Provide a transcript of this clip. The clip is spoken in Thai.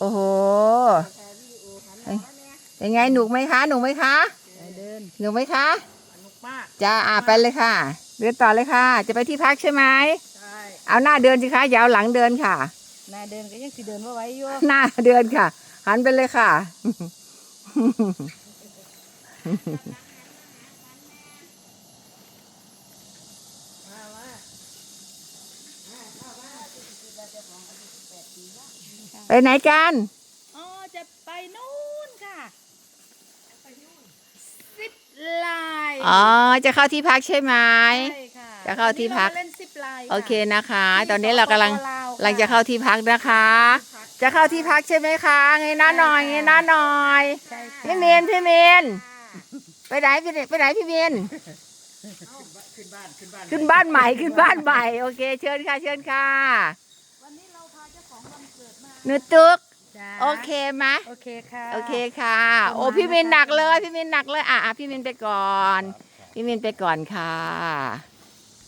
โอ้โหเอ้ยเป็นไงหนุกไหมคะหนุกไหมคะเดินหนุกไหมคะสนุกมากจะอ่าไปเลยค่ะ เดินต่อเลยค่ะ จะไปที่พักใช่ไหมใช่เอาหน้าเดินสิคะอย่าเอาหลังเดินค่ะนาเดินก็ยังสิเดินว่าไหว้อยู่หน้าเดินค่ะ หันไปเลยค่ะมามา ไปไหนกัน อ๋อ จะไปนู่นค่ะไปนู่นซิปไลน์อ๋อ จะเข้าที่พักใช่ไหม ใช่ค่ะจะเข้าที่พัก วันนี้เรามาเล่นซิปไลน์โอเคค่ะนะคะ ที่ตอนนี้เรากำลังสปปลาวกำลังจะเข้าที่พักนะคะ จะเข้าที่พักใช่ไหมคะไงนะหน่อยไงนะหน่อย ใช่ค่ะพี่เมนพี่เมนไปไหนพี่ไปไหนพี่เมนขึ้นบ้านขึ้นบ้านขึ้นบ้านใหม่ขึ้นบ้านใหม่โอเค เชิญค่ะเชิญค่ะ หนูตุ๊กจ้าโอเคไหมโอเคค่ะ โอเคค่ะขอบคุณโอ้มากพี่มินนะคะหนักเลย พี่มินหนักเลย อะอะพี่มินไปก่อน พี่มินไปก่อนค่ะ